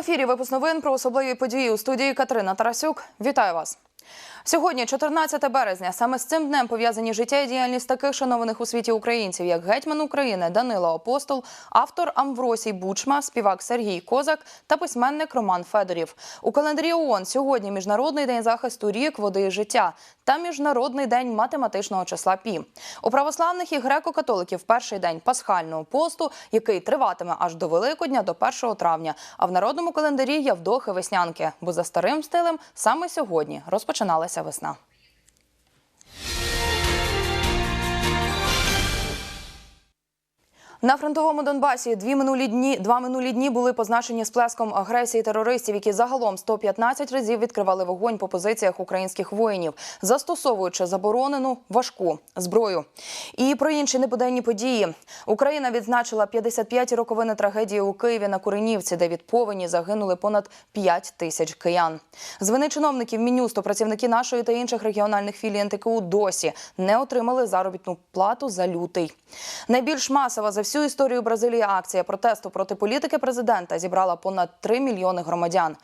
ефірі випуск новин про особливі події у студії Катерина Тарасюк. Вітаю вас. Сьогодні, 14 березня, саме з цим днем пов'язані життя і діяльність таких шанованих у світі українців, як гетьман України Данило Апостол, автор Амвросій Бучма, співак Сергій Козак та письменник Роман Федорів. У календарі ООН сьогодні Міжнародний день захисту рік, води і життя та Міжнародний день математичного числа Пі. У православних і греко-католиків перший день пасхального посту, який триватиме аж до Великодня, до 1 травня. А в народному календарі Явдохи Веснянки, бо за старим стилем саме сьогодні розпочиналася Szavasna. На фронтовому Донбасі дві минулі дні два минулі дні були позначені сплеском агресії терористів, які загалом 115 разів відкривали вогонь по позиціях українських воїнів, застосовуючи заборонену важку зброю. І про інші небуденні події Україна відзначила 55 роковини трагедії у Києві на Куренівці, де від повені загинули понад 5 тисяч киян. З вини чиновників Мінюсту працівники нашої та інших регіональних філій НТКУ досі не отримали заробітну плату за лютий. Найбільш масова за всю історію Бразилії акція протесту проти політики президента зібрала понад 3 мільйони громадян.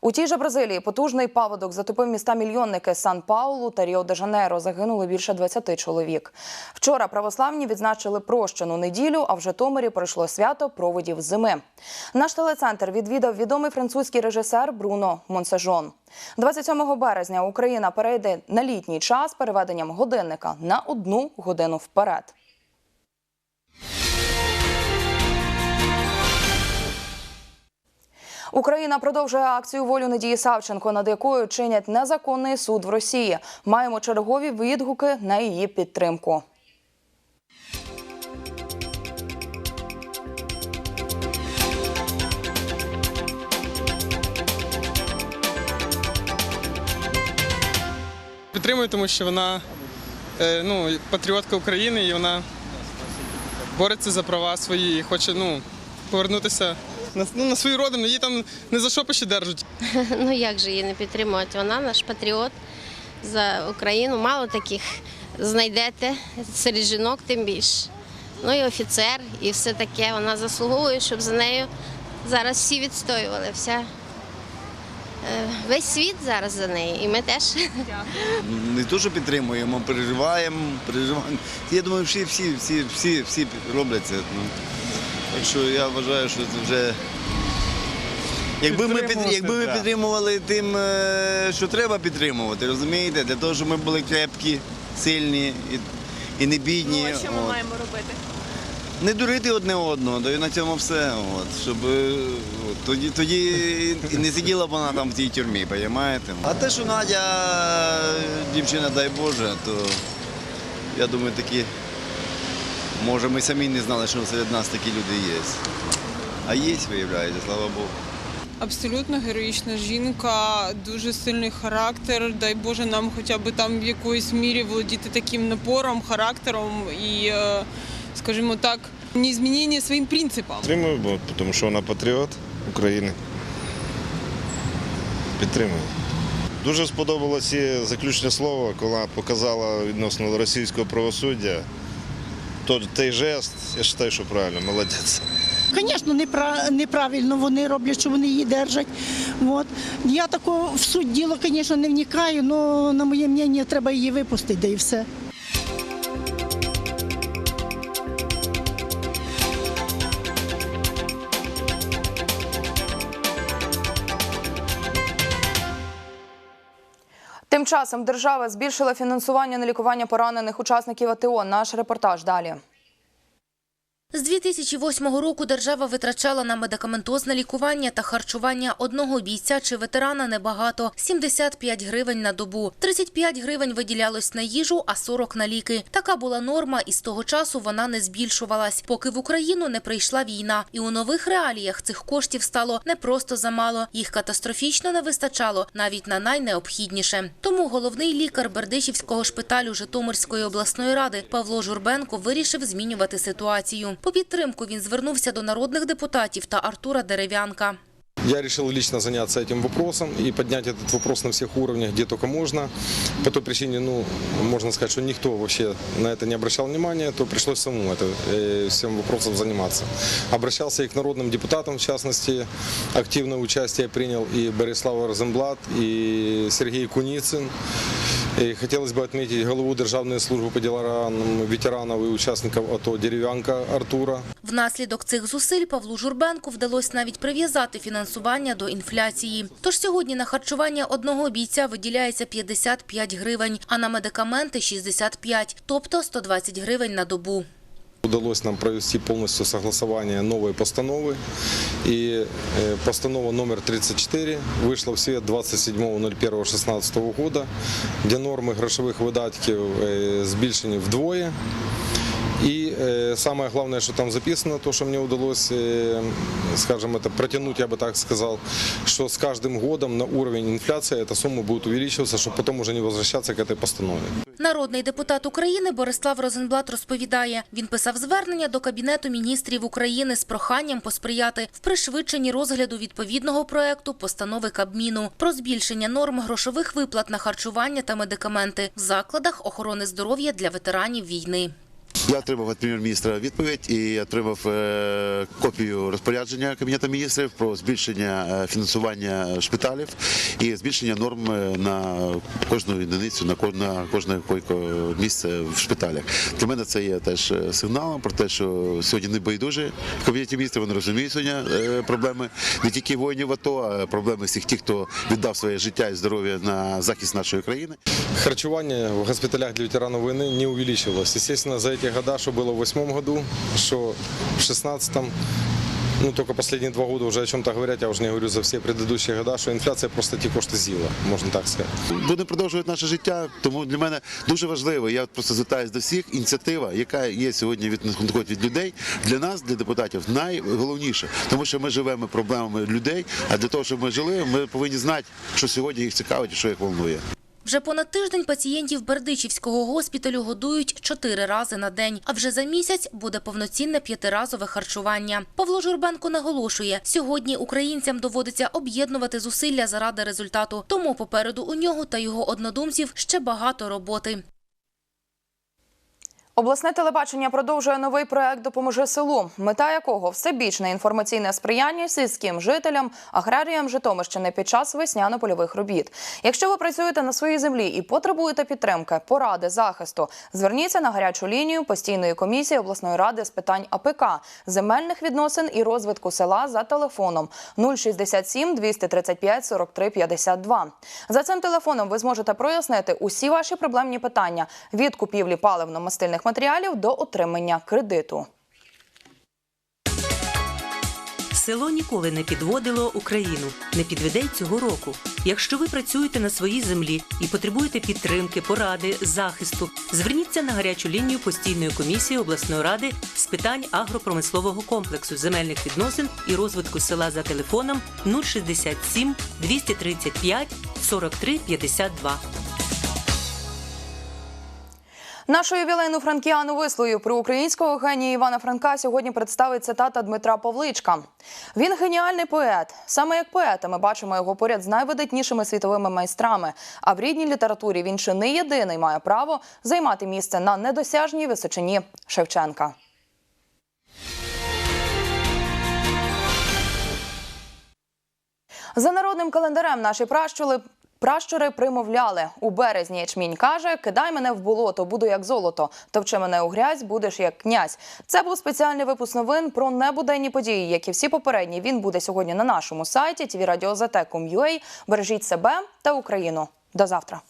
У тій же Бразилії потужний паводок затопив міста мільйонники Сан-Паулу та Ріо-де-Жанейро. Загинули більше 20 чоловік. Вчора православні відзначили прощену неділю, а в Житомирі пройшло свято проводів зими. Наш телецентр відвідав відомий французький режисер Бруно Монсежон. 27 березня Україна перейде на літній час переведенням годинника на одну годину вперед. Україна продовжує акцію волю Надії Савченко, над якою чинять незаконний суд в Росії. Маємо чергові відгуки на її підтримку. Підтримую, тому що вона е, ну, патріотка України і вона бореться за права свої і хоче ну, повернутися на, ну, на свою родину. Її там не за що ще держать. Ну як же її не підтримувати? Вона наш патріот за Україну. Мало таких знайдете серед жінок, тим більше. Ну і офіцер, і все таке. Вона заслуговує, щоб за нею зараз всі відстоювали. Вся, е, весь світ зараз за неї, і ми теж. не то, що підтримуємо, переживаємо, переживаємо. Я думаю, всі, всі, всі, всі, всі роблять це. Так що я вважаю, що це вже. Якби ми, під, якби ми підтримували тим, е, що треба підтримувати, розумієте, для того, щоб ми були крепкі, сильні і, і не бідні. Ну, а що ми от. маємо робити? Не дурити одне одного, то і на цьому все. От, щоб е, от, тоді, тоді і не сиділа б вона там в тій тюрмі, розумієте? А те, що Надя дівчина, дай Боже, то я думаю, такі, може, ми самі не знали, що серед нас такі люди є. А є, виявляється, слава Богу. Абсолютно героїчна жінка, дуже сильний характер. Дай Боже, нам хоча б там в якоїсь мірі володіти таким напором, характером і, е, скажімо так, не змінення своїм принципам. Підтримую, бо тому що вона патріот України. Підтримую. Дуже сподобалося заключне слово, коли вона показала відносно російського правосуддя. То, той жест, я вважаю, що правильно, молодець. Звісно, неправильно вони роблять, що вони її держать. От. Я тако в суть діла, звісно, не вникаю, але на моє мнення треба її випустити, да і все. Часом держава збільшила фінансування на лікування поранених учасників АТО. Наш репортаж далі. З 2008 року держава витрачала на медикаментозне лікування та харчування одного бійця чи ветерана небагато – 75 гривень на добу. 35 гривень виділялось на їжу, а 40 – на ліки. Така була норма, і з того часу вона не збільшувалась, поки в Україну не прийшла війна. І у нових реаліях цих коштів стало не просто замало. Їх катастрофічно не вистачало навіть на найнеобхідніше. Тому головний лікар Бердичівського шпиталю Житомирської обласної ради Павло Журбенко вирішив змінювати ситуацію. По підтримку він звернувся до народних депутатів та Артура Дерев'янка. Я решил лично заняться этим вопросом и поднять этот вопрос на всех уровнях, где только можно. По той причине, ну, можно сказать, что никто вообще на это не обращал внимания, то пришлось самому это, э, всем вопросом заниматься. Обращался и к народным депутатам, в частности, активное участие принял и Борислав Розенблат, и Сергей Куницын. И хотелось бы отметить голову Державної служби по ділам ветеранов и учасників АТО Дерев'янка Артура. Внаслідок цих зусиль Павлу Журбенку вдалося навіть прив'язати фінансування до інфляції. Тож сьогодні на харчування одного бійця виділяється 55 гривень, а на медикаменти – 65, тобто 120 гривень на добу. Удалось нам провести полностью согласование новой постановы. И э, постанова номер 34 вышла в свет 27.01.16 года, где нормы грошовых видатків э, збільшені вдвоє. И э, самое главное, что там записано, то, что мне удалось, э, скажем, это протянуть, я бы так сказал, что с каждым годом на уровень инфляции эта сумма будет увеличиваться, чтобы потом уже не возвращаться к этой постанове. Народний депутат України Борислав Розенблат розповідає, він писав звернення до Кабінету міністрів України з проханням посприяти в пришвидшенні розгляду відповідного проекту постанови Кабміну про збільшення норм грошових виплат на харчування та медикаменти в закладах охорони здоров'я для ветеранів війни. Я отримав від прем'єр-міністра відповідь і отримав е, копію розпорядження Кабінету міністрів про збільшення е, фінансування шпиталів і збільшення норм е, на кожну одиницю, на кож- на кожне місце в шпиталях. Для мене це є теж сигналом про те, що сьогодні не байдужі в Кабінеті міністрів. Вони розуміють сьогодні проблеми не тільки воїнів АТО, а проблеми всіх тих, хто віддав своє життя і здоров'я на захист нашої країни. Харчевание в госпиталях для ветеранов войны не увеличивалось. Естественно, за эти года, что было в восьмом году, что в шестнадцатом, ну, только последние два года уже о чем-то говорят, я уже не говорю за все предыдущие года, что инфляция просто ті кошти з'їла, можна так сказати. Будемо продовжувати наше життя, тому для мене дуже важливо. Я просто звертаюся до всіх. Ініціатива, яка є сьогодні від від людей, для нас, для депутатів, найголовніше, тому що ми живемо проблемами людей. А для того, щоб ми жили, ми повинні знати, що сьогодні їх цікавить і що їх волнує. Вже понад тиждень пацієнтів Бердичівського госпіталю годують чотири рази на день, а вже за місяць буде повноцінне п'ятиразове харчування. Павло Журбенко наголошує, сьогодні українцям доводиться об'єднувати зусилля заради результату, тому попереду у нього та його однодумців ще багато роботи. Обласне телебачення продовжує новий проект Допоможи селу, мета якого всебічне інформаційне сприяння сільським жителям, аграріям Житомирщини під час весняно-польових робіт. Якщо ви працюєте на своїй землі і потребуєте підтримки, поради, захисту, зверніться на гарячу лінію постійної комісії обласної ради з питань АПК, земельних відносин і розвитку села за телефоном 067 235 43 52. За цим телефоном ви зможете прояснити усі ваші проблемні питання від купівлі паливно-мастильних матеріалів до отримання кредиту. Село ніколи не підводило Україну, не підведе й цього року. Якщо ви працюєте на своїй землі і потребуєте підтримки, поради, захисту, зверніться на гарячу лінію постійної комісії обласної ради з питань агропромислового комплексу земельних відносин і розвитку села за телефоном 067 235 43 52. Нашу ювілейну франкіану вислою про українського генія Івана Франка сьогодні представить цитата Дмитра Павличка. Він геніальний поет. Саме як поета ми бачимо його поряд з найвидатнішими світовими майстрами. А в рідній літературі він ще не єдиний має право займати місце на недосяжній височині Шевченка. За народним календарем наші пращули. Пращури примовляли у березні ячмінь каже: кидай мене в болото, буду як золото. Товчи мене у грязь, будеш як князь. Це був спеціальний випуск новин про небуденні події, як і всі попередні. Він буде сьогодні на нашому сайті tvradio.zt.com.ua. Бережіть себе та Україну. До завтра.